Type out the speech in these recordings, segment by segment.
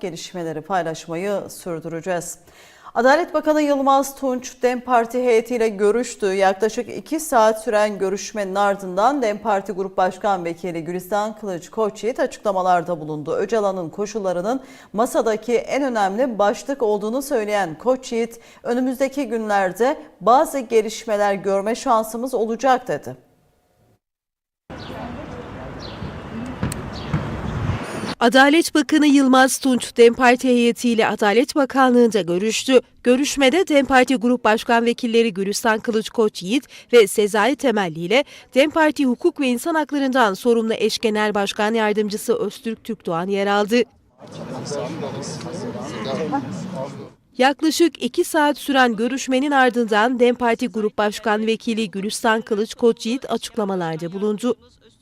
gelişmeleri paylaşmayı sürdüreceğiz. Adalet Bakanı Yılmaz Tunç, DEM Parti heyetiyle görüştü. Yaklaşık 2 saat süren görüşmenin ardından DEM Parti Grup Başkan Vekili Gülistan Kılıç Koçyiğit açıklamalarda bulundu. Öcalan'ın koşullarının masadaki en önemli başlık olduğunu söyleyen Koçyiğit, önümüzdeki günlerde bazı gelişmeler görme şansımız olacak dedi. Adalet Bakanı Yılmaz Tunç, DEM Parti heyetiyle Adalet Bakanlığı'nda görüştü. Görüşmede DEM Parti Grup Başkan Vekilleri Gülistan Kılıç Koç Yiğit ve Sezai Temelli ile DEM Parti Hukuk ve İnsan Haklarından sorumlu eş genel başkan yardımcısı Öztürk Türkdoğan yer aldı. Yaklaşık 2 saat süren görüşmenin ardından DEM Parti Grup Başkan Vekili Gülistan Kılıç Koç Yiğit açıklamalarda bulundu.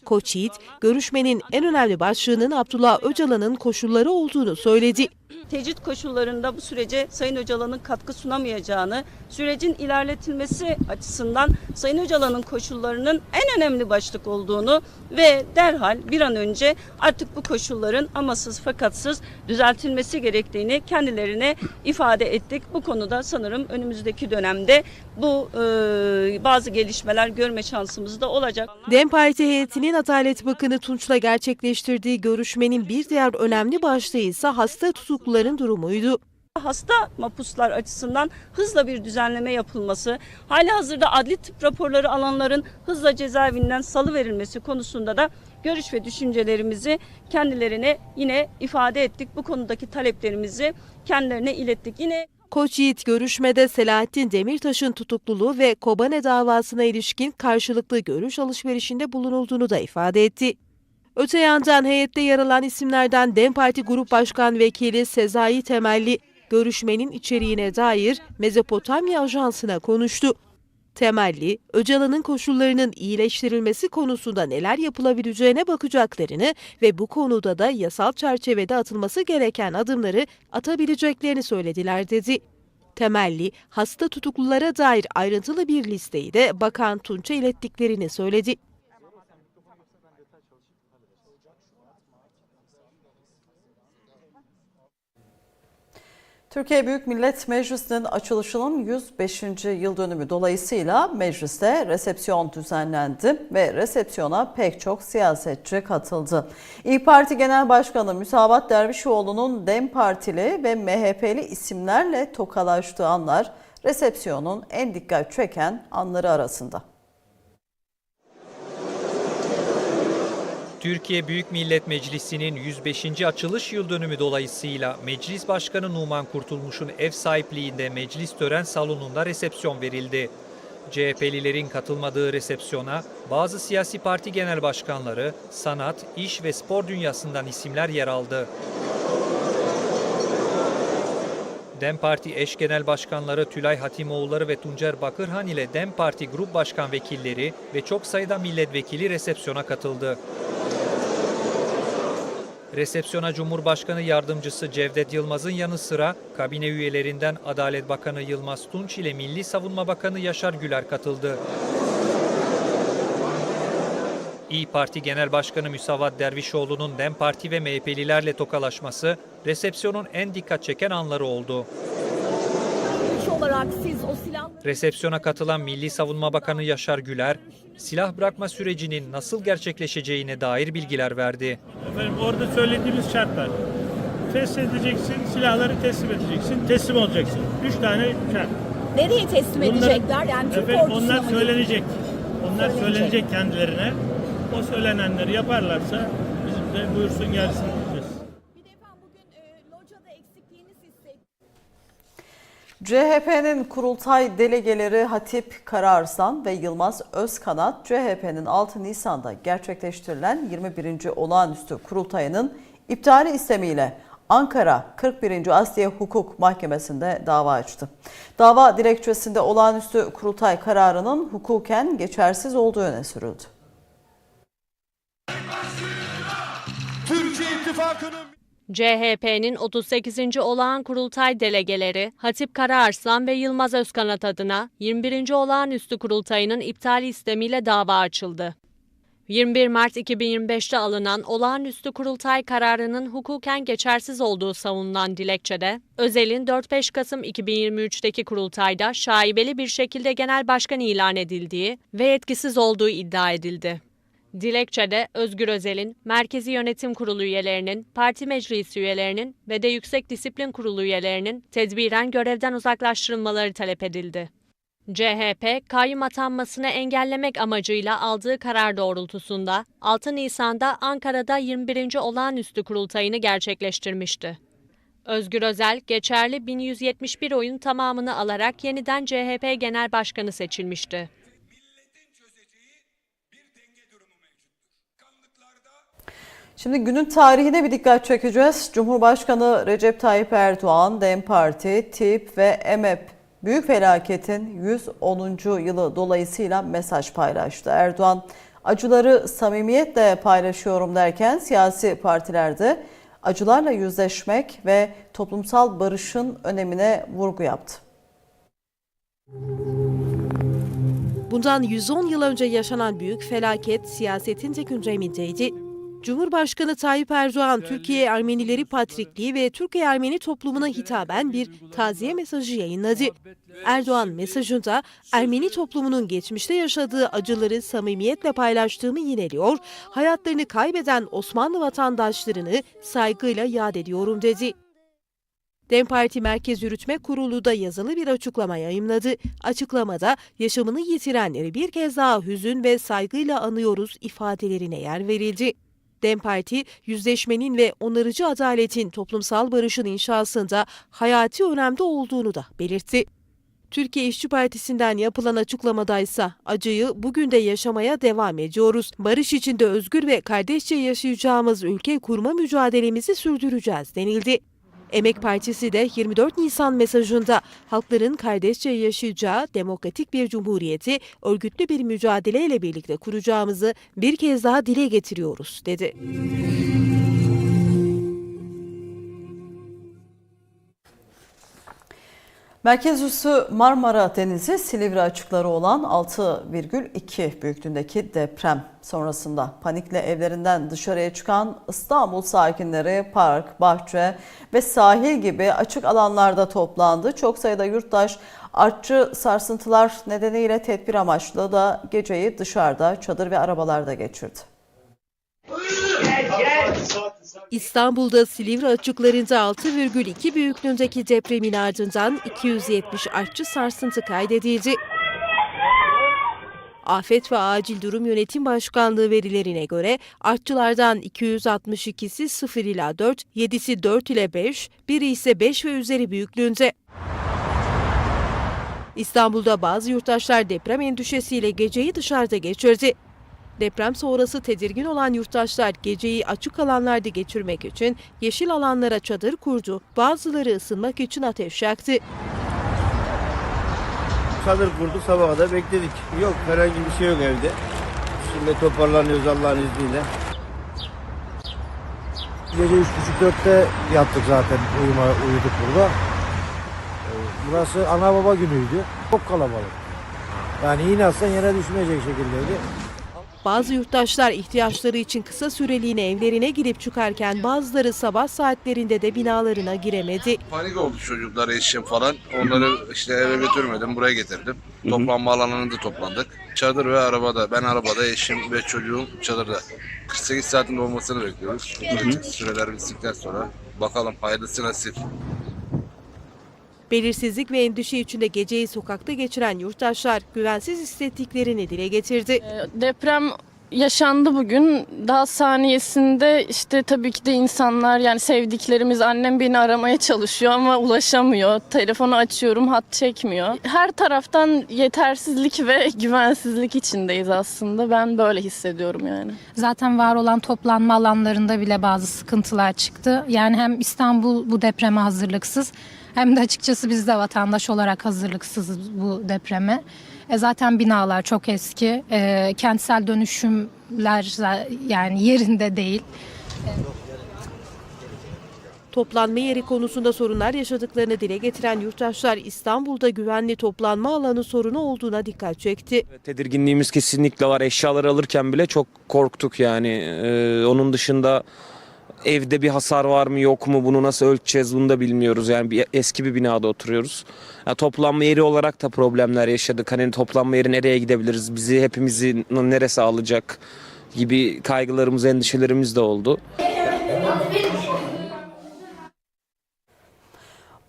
Koç Yiğit, görüşmenin en önemli başlığının Abdullah Öcalan'ın koşulları olduğunu söyledi. Tecrit koşullarında bu sürece Sayın Öcalan'ın katkı sunamayacağını, sürecin ilerletilmesi açısından Sayın Öcalan'ın koşullarının en önemli başlık olduğunu ve derhal bir an önce artık bu koşulların amasız fakatsız düzeltilmesi gerektiğini kendilerine ifade ettik. Bu konuda sanırım önümüzdeki dönemde bu e, bazı gelişmeler görme şansımız da olacak. DEM Parti heyetinin Adalet Bakanı Tunç'la gerçekleştirdiği görüşmenin bir diğer önemli başlığı ise hasta tutukluların durumuydu. hasta mapuslar açısından hızla bir düzenleme yapılması, hali hazırda adli tıp raporları alanların hızla cezaevinden salı verilmesi konusunda da görüş ve düşüncelerimizi kendilerine yine ifade ettik. Bu konudaki taleplerimizi kendilerine ilettik. Yine Koç Yiğit görüşmede Selahattin Demirtaş'ın tutukluluğu ve Kobane davasına ilişkin karşılıklı görüş alışverişinde bulunulduğunu da ifade etti. Öte yandan heyette yer alan isimlerden DEM Parti Grup Başkan Vekili Sezai Temelli görüşmenin içeriğine dair Mezopotamya Ajansı'na konuştu. Temelli, Öcalan'ın koşullarının iyileştirilmesi konusunda neler yapılabileceğine bakacaklarını ve bu konuda da yasal çerçevede atılması gereken adımları atabileceklerini söylediler dedi. Temelli, hasta tutuklulara dair ayrıntılı bir listeyi de Bakan Tunç'a ilettiklerini söyledi. Türkiye Büyük Millet Meclisi'nin açılışının 105. yıl dönümü dolayısıyla mecliste resepsiyon düzenlendi ve resepsiyona pek çok siyasetçi katıldı. İyi Parti Genel Başkanı Müsavat Dervişoğlu'nun DEM Partili ve MHP'li isimlerle tokalaştığı anlar resepsiyonun en dikkat çeken anları arasında. Türkiye Büyük Millet Meclisi'nin 105. açılış yıl dönümü dolayısıyla Meclis Başkanı Numan Kurtulmuş'un ev sahipliğinde meclis tören salonunda resepsiyon verildi. CHP'lilerin katılmadığı resepsiyona bazı siyasi parti genel başkanları, sanat, iş ve spor dünyasından isimler yer aldı. DEM Parti eş genel başkanları Tülay Hatimoğulları ve Tuncer Bakırhan ile DEM Parti grup başkan vekilleri ve çok sayıda milletvekili resepsiyona katıldı. Resepsiyona Cumhurbaşkanı Yardımcısı Cevdet Yılmaz'ın yanı sıra kabine üyelerinden Adalet Bakanı Yılmaz Tunç ile Milli Savunma Bakanı Yaşar Güler katıldı. İyi Parti Genel Başkanı Müsavat Dervişoğlu'nun DEM Parti ve MHP'lilerle tokalaşması resepsiyonun en dikkat çeken anları oldu. olarak siz o silahları Resepsiyona katılan Milli Savunma Bakanı Yaşar Güler, silah bırakma sürecinin nasıl gerçekleşeceğine dair bilgiler verdi. Efendim orada söylediğimiz şartlar. Feshedeceksin, silahları teslim edeceksin, teslim olacaksın. Üç tane şart. nereye teslim Bunlar- edecekler? Yani Türk efendim, onlar söylenecek. Onlar Söylenecek. söylenecek kendilerine. O söylenenleri yaparlarsa bizim de buyursun gelsin CHP'nin kurultay delegeleri Hatip Kararslan ve Yılmaz Özkanat, CHP'nin 6 Nisan'da gerçekleştirilen 21. olağanüstü kurultayının iptali istemiyle Ankara 41. Asliye Hukuk Mahkemesi'nde dava açtı. Dava dilekçesinde olağanüstü kurultay kararının hukuken geçersiz olduğu öne sürüldü. Türkiye İttifakı'nın CHP'nin 38. olağan kurultay delegeleri Hatip Karaarslan ve Yılmaz Özkanat adına 21. olağanüstü kurultayının iptali istemiyle dava açıldı. 21 Mart 2025'te alınan olağanüstü kurultay kararının hukuken geçersiz olduğu savunulan dilekçede, Özel'in 4-5 Kasım 2023'teki kurultayda şaibeli bir şekilde genel başkan ilan edildiği ve yetkisiz olduğu iddia edildi. Dilekçede Özgür Özel'in, Merkezi Yönetim Kurulu üyelerinin, parti meclisi üyelerinin ve de Yüksek Disiplin Kurulu üyelerinin tedbiren görevden uzaklaştırılmaları talep edildi. CHP, kayyum atanmasını engellemek amacıyla aldığı karar doğrultusunda 6 Nisan'da Ankara'da 21. olağanüstü kurultayını gerçekleştirmişti. Özgür Özel, geçerli 1171 oyun tamamını alarak yeniden CHP Genel Başkanı seçilmişti. Şimdi günün tarihine bir dikkat çekeceğiz. Cumhurbaşkanı Recep Tayyip Erdoğan, DEM Parti, TİP ve EMEP büyük felaketin 110. yılı dolayısıyla mesaj paylaştı. Erdoğan acıları samimiyetle paylaşıyorum derken siyasi partilerde acılarla yüzleşmek ve toplumsal barışın önemine vurgu yaptı. Bundan 110 yıl önce yaşanan büyük felaket siyasetin de gündemindeydi. Cumhurbaşkanı Tayyip Erdoğan, Türkiye Ermenileri Patrikliği ve Türkiye Ermeni toplumuna hitaben bir taziye mesajı yayınladı. Erdoğan mesajında Ermeni toplumunun geçmişte yaşadığı acıları samimiyetle paylaştığımı yineliyor, hayatlarını kaybeden Osmanlı vatandaşlarını saygıyla yad ediyorum dedi. DEM Parti Merkez Yürütme Kurulu da yazılı bir açıklama yayımladı. Açıklamada yaşamını yitirenleri bir kez daha hüzün ve saygıyla anıyoruz ifadelerine yer verildi. DEM Parti, yüzleşmenin ve onarıcı adaletin toplumsal barışın inşasında hayati önemde olduğunu da belirtti. Türkiye İşçi Partisi'nden yapılan açıklamada ise acıyı bugün de yaşamaya devam ediyoruz. Barış içinde özgür ve kardeşçe yaşayacağımız ülke kurma mücadelemizi sürdüreceğiz denildi. Emek Partisi de 24 Nisan mesajında halkların kardeşçe yaşayacağı demokratik bir cumhuriyeti örgütlü bir mücadeleyle birlikte kuracağımızı bir kez daha dile getiriyoruz dedi. Merkez üssü Marmara Denizi Silivri açıkları olan 6,2 büyüklüğündeki deprem sonrasında panikle evlerinden dışarıya çıkan İstanbul sakinleri park, bahçe ve sahil gibi açık alanlarda toplandı. Çok sayıda yurttaş artçı sarsıntılar nedeniyle tedbir amaçlı da geceyi dışarıda çadır ve arabalarda geçirdi. İstanbul'da Silivri açıklarında 6,2 büyüklüğündeki depremin ardından 270 artçı sarsıntı kaydedildi. Afet ve Acil Durum Yönetim Başkanlığı verilerine göre artçılardan 262'si 0 ila 4, 7'si 4 ile 5, biri ise 5 ve üzeri büyüklüğünde. İstanbul'da bazı yurttaşlar deprem endişesiyle geceyi dışarıda geçirdi. Deprem sonrası tedirgin olan yurttaşlar geceyi açık alanlarda geçirmek için yeşil alanlara çadır kurdu. Bazıları ısınmak için ateş yaktı. Çadır kurduk sabaha kadar bekledik. Yok herhangi bir şey yok evde. Şimdi toparlanıyoruz Allah'ın izniyle. Gece üç buçuk dörtte yattık zaten uyuma, uyuduk burada. Ee, Burası ana baba günüydü. Çok kalabalık. Yani iğne atsan yere düşmeyecek şekildeydi. Bazı yurttaşlar ihtiyaçları için kısa süreliğine evlerine girip çıkarken bazıları sabah saatlerinde de binalarına giremedi. Panik oldu çocuklar, eşim falan. Onları işte eve götürmedim, buraya getirdim. Toplanma alanında toplandık. Çadır ve arabada. Ben arabada, eşim ve çocuğum çadırda. 48 saatin dolmasını bekliyoruz. Süreler bittikten sonra bakalım hayırlısı nasip. Belirsizlik ve endişe içinde geceyi sokakta geçiren yurttaşlar güvensiz hissettiklerini dile getirdi. Ee, Deprem yaşandı bugün. Daha saniyesinde işte tabii ki de insanlar yani sevdiklerimiz annem beni aramaya çalışıyor ama ulaşamıyor. Telefonu açıyorum hat çekmiyor. Her taraftan yetersizlik ve güvensizlik içindeyiz aslında. Ben böyle hissediyorum yani. Zaten var olan toplanma alanlarında bile bazı sıkıntılar çıktı. Yani hem İstanbul bu depreme hazırlıksız hem de açıkçası biz de vatandaş olarak hazırlıksızız bu depreme. E zaten binalar çok eski. E, kentsel dönüşümler yani yerinde değil. Toplanma yeri konusunda sorunlar yaşadıklarını dile getiren yurttaşlar İstanbul'da güvenli toplanma alanı sorunu olduğuna dikkat çekti. Tedirginliğimiz kesinlikle var. Eşyaları alırken bile çok korktuk yani. Ee, onun dışında evde bir hasar var mı yok mu bunu nasıl ölçeceğiz bunu da bilmiyoruz. Yani bir, eski bir binada oturuyoruz. Yani toplanma yeri olarak da problemler yaşadık. Hani toplanma yeri nereye gidebiliriz? Bizi hepimizi neresi alacak gibi kaygılarımız, endişelerimiz de oldu.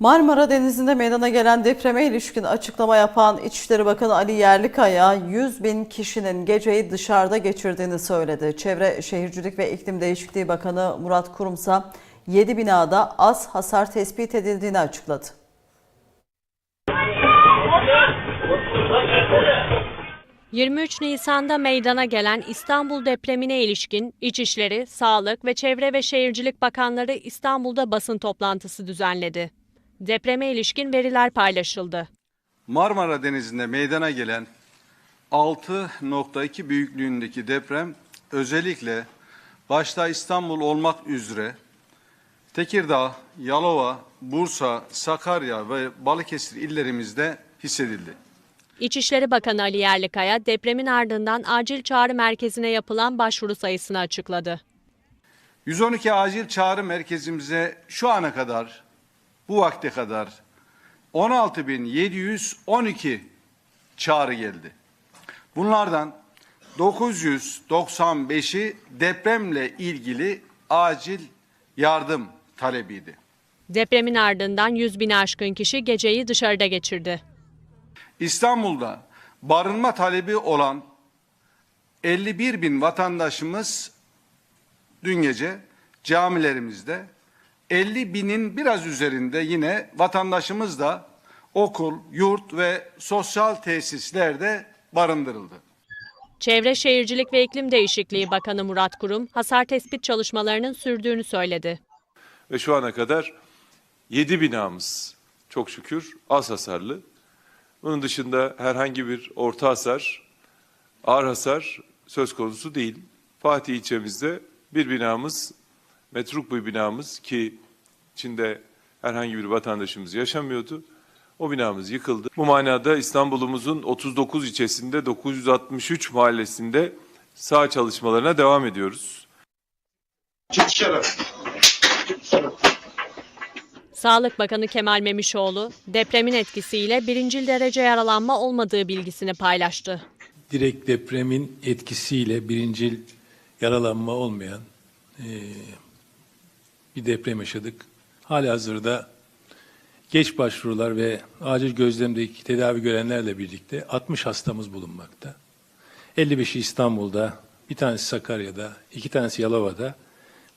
Marmara Denizi'nde meydana gelen depreme ilişkin açıklama yapan İçişleri Bakanı Ali Yerlikaya 100 bin kişinin geceyi dışarıda geçirdiğini söyledi. Çevre Şehircilik ve İklim Değişikliği Bakanı Murat Kurumsa 7 binada az hasar tespit edildiğini açıkladı. ...23 Nisan'da meydana gelen İstanbul depremine ilişkin İçişleri, Sağlık ve Çevre ve Şehircilik Bakanları İstanbul'da basın toplantısı düzenledi. Depreme ilişkin veriler paylaşıldı. Marmara Denizi'nde meydana gelen 6.2 büyüklüğündeki deprem özellikle başta İstanbul olmak üzere Tekirdağ, Yalova, Bursa, Sakarya ve Balıkesir illerimizde hissedildi. İçişleri Bakanı Ali Yerlikaya depremin ardından acil çağrı merkezine yapılan başvuru sayısını açıkladı. 112 acil çağrı merkezimize şu ana kadar bu vakte kadar 16.712 çağrı geldi. Bunlardan 995'i depremle ilgili acil yardım talebiydi. Depremin ardından 100 bini aşkın kişi geceyi dışarıda geçirdi. İstanbul'da barınma talebi olan 51 bin vatandaşımız dün gece camilerimizde 50 binin biraz üzerinde yine vatandaşımız da okul, yurt ve sosyal tesislerde barındırıldı. Çevre Şehircilik ve İklim Değişikliği Bakanı Murat Kurum, hasar tespit çalışmalarının sürdüğünü söyledi. Ve şu ana kadar 7 binamız çok şükür az hasarlı. Bunun dışında herhangi bir orta hasar, ağır hasar söz konusu değil. Fatih ilçemizde bir binamız, metruk bir binamız ki içinde herhangi bir vatandaşımız yaşamıyordu. O binamız yıkıldı. Bu manada İstanbul'umuzun 39 ilçesinde 963 mahallesinde sağ çalışmalarına devam ediyoruz. Sağlık Bakanı Kemal Memişoğlu, depremin etkisiyle birincil derece yaralanma olmadığı bilgisini paylaştı. direkt depremin etkisiyle birincil yaralanma olmayan e, bir deprem yaşadık. Halihazırda geç başvurular ve acil gözlemdeki tedavi görenlerle birlikte 60 hastamız bulunmakta. 55'i İstanbul'da, bir tanesi Sakarya'da, iki tanesi Yalova'da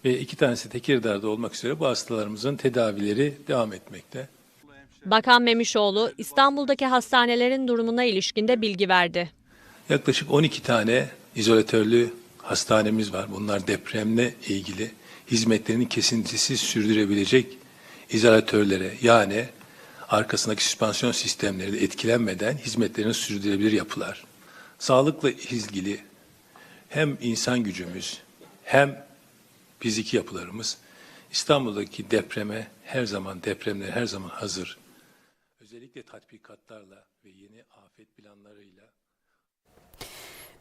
ve iki tanesi Tekirdağ'da olmak üzere bu hastalarımızın tedavileri devam etmekte. Bakan Memişoğlu, İstanbul'daki hastanelerin durumuna ilişkinde bilgi verdi. Yaklaşık 12 tane izolatörlü hastanemiz var. Bunlar depremle ilgili hizmetlerini kesintisiz sürdürebilecek izolatörlere yani arkasındaki süspansiyon sistemleri de etkilenmeden hizmetlerini sürdürebilir yapılar. Sağlıkla ilgili hem insan gücümüz hem fiziki yapılarımız İstanbul'daki depreme her zaman depremler her zaman hazır. Özellikle tatbikatlarla ve yeni afet planlarıyla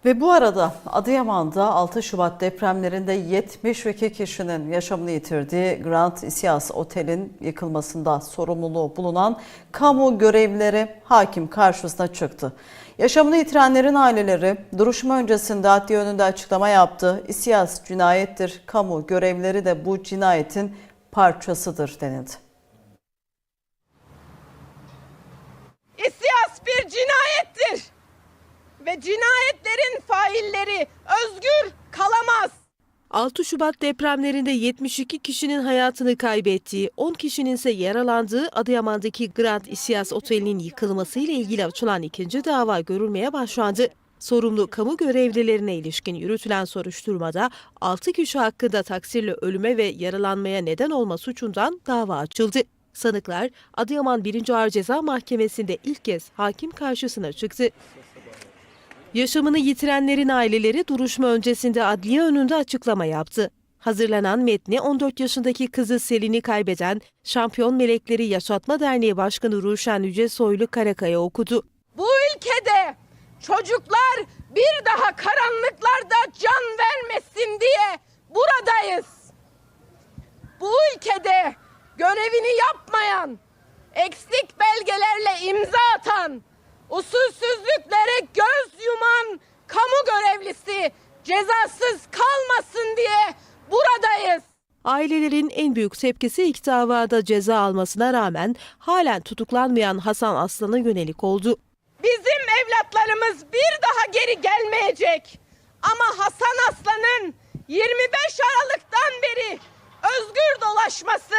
Ve bu arada Adıyaman'da 6 Şubat depremlerinde 72 kişinin yaşamını yitirdiği Grand Isyas Otel'in yıkılmasında sorumluluğu bulunan kamu görevlileri hakim karşısına çıktı. Yaşamını yitirenlerin aileleri duruşma öncesinde adliye önünde açıklama yaptı. İsyas cinayettir, kamu görevlileri de bu cinayetin parçasıdır denildi. İsyas bir cinayettir. Ve cinayetlerin failleri özgür kalamaz. 6 Şubat depremlerinde 72 kişinin hayatını kaybettiği, 10 kişinin ise yaralandığı Adıyaman'daki Grand Isyas Oteli'nin yıkılmasıyla ilgili açılan ikinci dava görülmeye başlandı. Sorumlu kamu görevlilerine ilişkin yürütülen soruşturmada 6 kişi hakkında taksirle ölüme ve yaralanmaya neden olma suçundan dava açıldı. Sanıklar Adıyaman 1. Ağır Ceza Mahkemesi'nde ilk kez hakim karşısına çıktı. Yaşamını yitirenlerin aileleri duruşma öncesinde adliye önünde açıklama yaptı. Hazırlanan metni 14 yaşındaki kızı Selin'i kaybeden Şampiyon Melekleri Yaşatma Derneği Başkanı Ruşen Yüce Soylu Karakaya okudu. Bu ülkede çocuklar bir daha karanlıklarda can vermesin diye buradayız. Bu ülkede görevini yapmayan, eksik belgelerle imza atan, usulsüzlüklere göz yuman kamu görevlisi cezasız kalmasın diye buradayız. Ailelerin en büyük tepkisi ilk davada ceza almasına rağmen halen tutuklanmayan Hasan Aslan'a yönelik oldu. Bizim evlatlarımız bir daha geri gelmeyecek. Ama Hasan Aslan'ın 25 Aralık'tan beri özgür dolaşması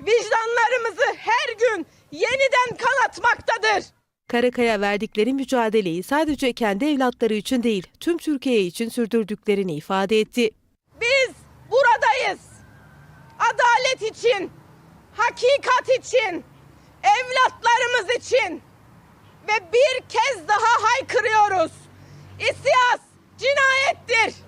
vicdanlarımızı her gün yeniden kanatmaktadır. Karakaya verdikleri mücadeleyi sadece kendi evlatları için değil, tüm Türkiye için sürdürdüklerini ifade etti. Biz buradayız. Adalet için, hakikat için, evlatlarımız için ve bir kez daha haykırıyoruz. İsyas cinayettir.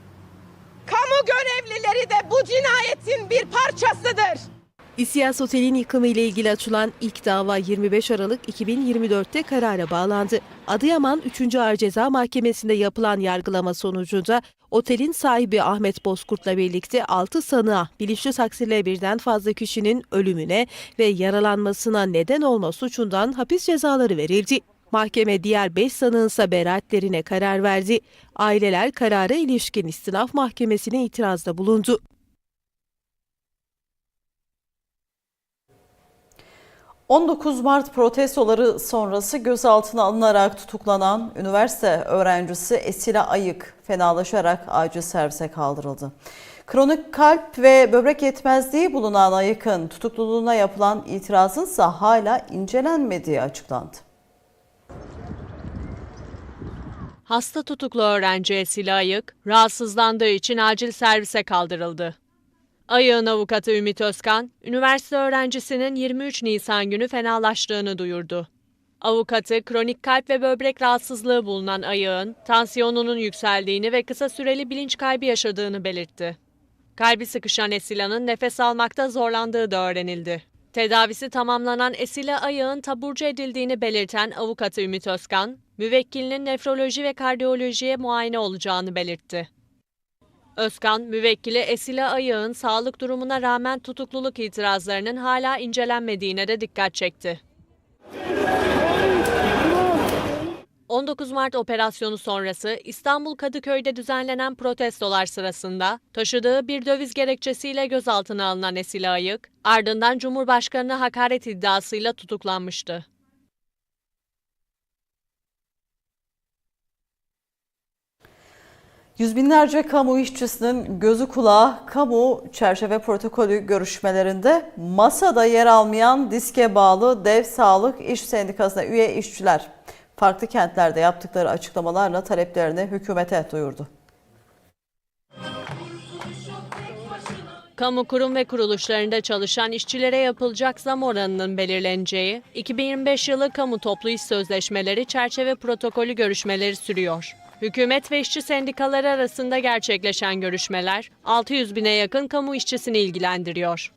Kamu görevlileri de bu cinayetin bir parçasıdır. İSİAS Otel'in yıkımı ile ilgili açılan ilk dava 25 Aralık 2024'te karara bağlandı. Adıyaman 3. Ağır Ceza Mahkemesi'nde yapılan yargılama sonucunda otelin sahibi Ahmet Bozkurt'la birlikte 6 sanığa bilinçli taksirle birden fazla kişinin ölümüne ve yaralanmasına neden olma suçundan hapis cezaları verildi. Mahkeme diğer 5 sanığın ise beraatlerine karar verdi. Aileler karara ilişkin istinaf mahkemesine itirazda bulundu. ...19 Mart protestoları sonrası gözaltına alınarak tutuklanan üniversite öğrencisi Esila Ayık fenalaşarak acil servise kaldırıldı. Kronik kalp ve böbrek yetmezliği bulunan Ayık'ın tutukluluğuna yapılan itirazın ise hala incelenmediği açıklandı. Hasta tutuklu öğrenci Esila Ayık, rahatsızlandığı için acil servise kaldırıldı. Ayık'ın avukatı Ümit Özkan, üniversite öğrencisinin 23 Nisan günü fenalaştığını duyurdu. Avukatı, kronik kalp ve böbrek rahatsızlığı bulunan Ayık'ın tansiyonunun yükseldiğini ve kısa süreli bilinç kaybı yaşadığını belirtti. Kalbi sıkışan Esila'nın nefes almakta zorlandığı da öğrenildi. Tedavisi tamamlanan Esila Ayık'ın taburcu edildiğini belirten avukatı Ümit Özkan, müvekkilinin nefroloji ve kardiyolojiye muayene olacağını belirtti. Özkan, müvekkili Esila Ayık'ın sağlık durumuna rağmen tutukluluk itirazlarının hala incelenmediğine de dikkat çekti. 19 Mart operasyonu sonrası İstanbul Kadıköy'de düzenlenen protestolar sırasında taşıdığı bir döviz gerekçesiyle gözaltına alınan Esila Ayık, ardından Cumhurbaşkanı'na hakaret iddiasıyla tutuklanmıştı. Yüz binlerce kamu işçisinin gözü kulağı kamu çerçeve protokolü görüşmelerinde masada yer almayan diske bağlı Dev Sağlık İş Sendikası'na üye işçiler farklı kentlerde yaptıkları açıklamalarla taleplerini hükümete duyurdu. Kamu kurum ve kuruluşlarında çalışan işçilere yapılacak zam oranının belirleneceği 2025 yılı kamu toplu iş sözleşmeleri çerçeve protokolü görüşmeleri sürüyor. Hükümet ve işçi sendikaları arasında gerçekleşen görüşmeler 600 bine yakın kamu işçisini ilgilendiriyor.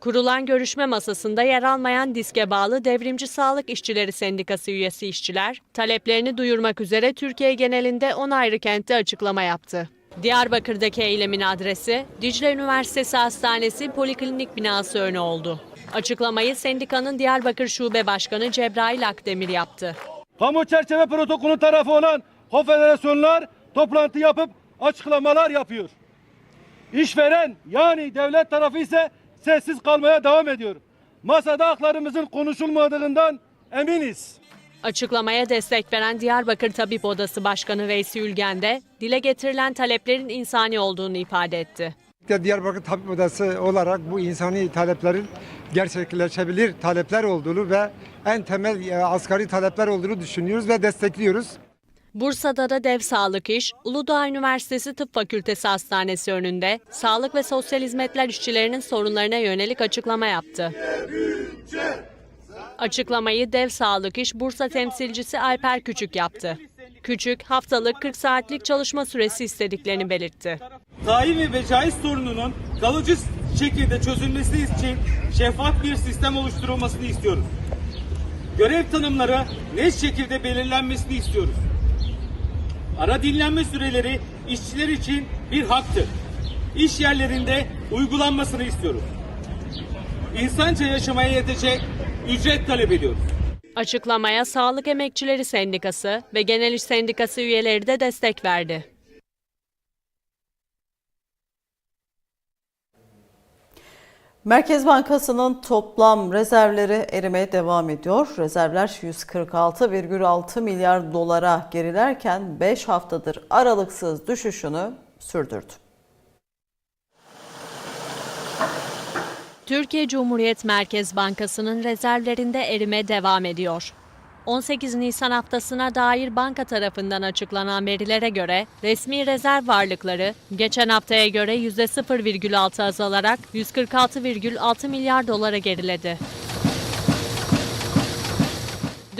Kurulan görüşme masasında yer almayan diske bağlı Devrimci Sağlık İşçileri Sendikası üyesi işçiler, taleplerini duyurmak üzere Türkiye genelinde 10 ayrı kentte açıklama yaptı. Diyarbakır'daki eylemin adresi Dicle Üniversitesi Hastanesi Poliklinik binası önü oldu. Açıklamayı sendikanın Diyarbakır Şube Başkanı Cebrail Akdemir yaptı. Kamu çerçeve protokolü tarafı olan konfederasyonlar toplantı yapıp açıklamalar yapıyor. İşveren yani devlet tarafı ise sessiz kalmaya devam ediyor. Masada haklarımızın konuşulmadığından eminiz. Açıklamaya destek veren Diyarbakır Tabip Odası Başkanı Veysi Ülgen de dile getirilen taleplerin insani olduğunu ifade etti. Diyarbakır Tabip Odası olarak bu insani taleplerin gerçekleşebilir talepler olduğunu ve en temel e, asgari talepler olduğunu düşünüyoruz ve destekliyoruz. Bursa'da da Dev Sağlık İş, Uludağ Üniversitesi Tıp Fakültesi Hastanesi önünde sağlık ve sosyal hizmetler işçilerinin sorunlarına yönelik açıklama yaptı. Açıklamayı Dev Sağlık İş Bursa temsilcisi Alper Küçük yaptı. Küçük, haftalık 40 saatlik çalışma süresi istediklerini belirtti. tayin ve vecaiz sorununun kalıcı şekilde çözülmesi için şeffaf bir sistem oluşturulmasını istiyoruz. Görev tanımları net şekilde belirlenmesini istiyoruz. Ara dinlenme süreleri işçiler için bir haktır. İş yerlerinde uygulanmasını istiyoruz. İnsanca yaşamaya yetecek ücret talep ediyoruz. Açıklamaya Sağlık Emekçileri Sendikası ve Genel İş Sendikası üyeleri de destek verdi. Merkez Bankası'nın toplam rezervleri erimeye devam ediyor. Rezervler 146,6 milyar dolara gerilerken 5 haftadır aralıksız düşüşünü sürdürdü. Türkiye Cumhuriyet Merkez Bankası'nın rezervlerinde erime devam ediyor. 18 Nisan haftasına dair banka tarafından açıklanan verilere göre resmi rezerv varlıkları geçen haftaya göre %0,6 azalarak 146,6 milyar dolara geriledi.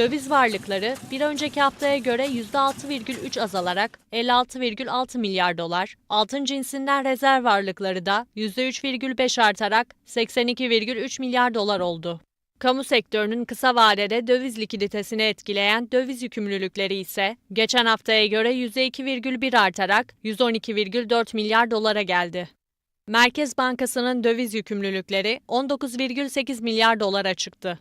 Döviz varlıkları bir önceki haftaya göre %6,3 azalarak 56,6 milyar dolar, altın cinsinden rezerv varlıkları da %3,5 artarak 82,3 milyar dolar oldu. Kamu sektörünün kısa vadede döviz likiditesini etkileyen döviz yükümlülükleri ise geçen haftaya göre %2,1 artarak 112,4 milyar dolara geldi. Merkez Bankası'nın döviz yükümlülükleri 19,8 milyar dolara çıktı.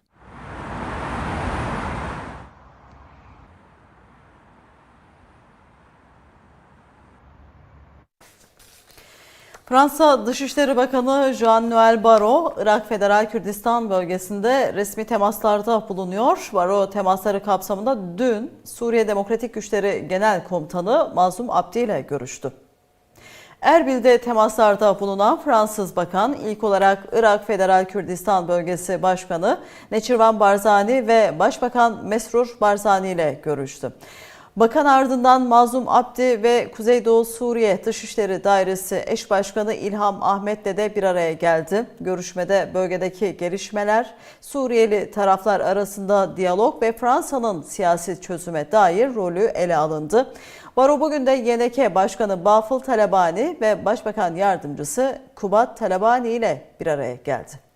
Fransa Dışişleri Bakanı Jean-Noël Barrot, Irak Federal Kürdistan bölgesinde resmi temaslarda bulunuyor. Barrot temasları kapsamında dün Suriye Demokratik Güçleri Genel Komutanı Mazlum Abdi ile görüştü. Erbil'de temaslarda bulunan Fransız Bakan ilk olarak Irak Federal Kürdistan Bölgesi Başkanı Neçirvan Barzani ve Başbakan Mesrur Barzani ile görüştü. Bakan ardından Mazlum Abdi ve Kuzeydoğu Suriye Dışişleri Dairesi Eş Başkanı İlham Ahmet'le de bir araya geldi. Görüşmede bölgedeki gelişmeler, Suriyeli taraflar arasında diyalog ve Fransa'nın siyasi çözüme dair rolü ele alındı. Baro bugün de YNK Başkanı Bafıl Talabani ve Başbakan Yardımcısı Kubat Talabani ile bir araya geldi.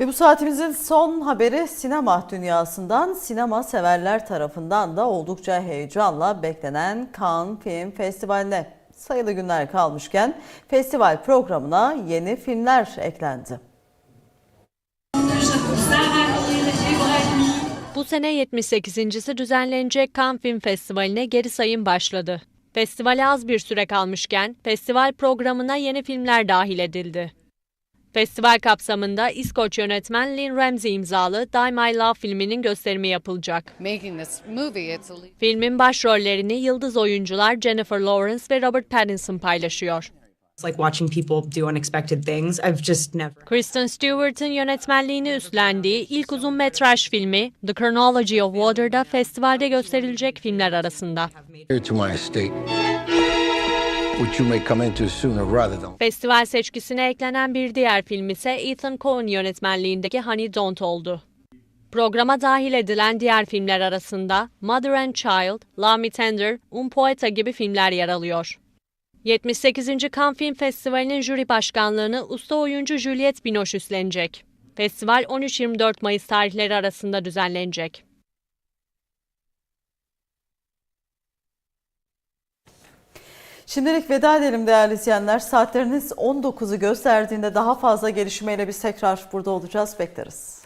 Ve bu saatimizin son haberi sinema dünyasından, sinema severler tarafından da oldukça heyecanla beklenen Cannes Film Festivali'ne sayılı günler kalmışken festival programına yeni filmler eklendi. Bu sene 78.si düzenlenecek Cannes Film Festivali'ne geri sayım başladı. Festivale az bir süre kalmışken festival programına yeni filmler dahil edildi. Festival kapsamında İskoç yönetmen Lynn Ramsey imzalı Die My Love filminin gösterimi yapılacak. Filmin başrollerini yıldız oyuncular Jennifer Lawrence ve Robert Pattinson paylaşıyor. like watching people do unexpected things. I've just never. Kristen Stewart'ın yönetmenliğini üstlendiği ilk uzun metraj filmi The Chronology of Water'da festivalde gösterilecek filmler arasında. Festival seçkisine eklenen bir diğer film ise Ethan Coen yönetmenliğindeki Honey Don't oldu. Programa dahil edilen diğer filmler arasında Mother and Child, Love Me Tender, Un Poeta gibi filmler yer alıyor. 78. Cannes Film Festivali'nin jüri başkanlığını usta oyuncu Juliette Binoche üstlenecek. Festival 13-24 Mayıs tarihleri arasında düzenlenecek. Şimdilik veda edelim değerli izleyenler. Saatleriniz 19'u gösterdiğinde daha fazla gelişmeyle biz tekrar burada olacağız. Bekleriz.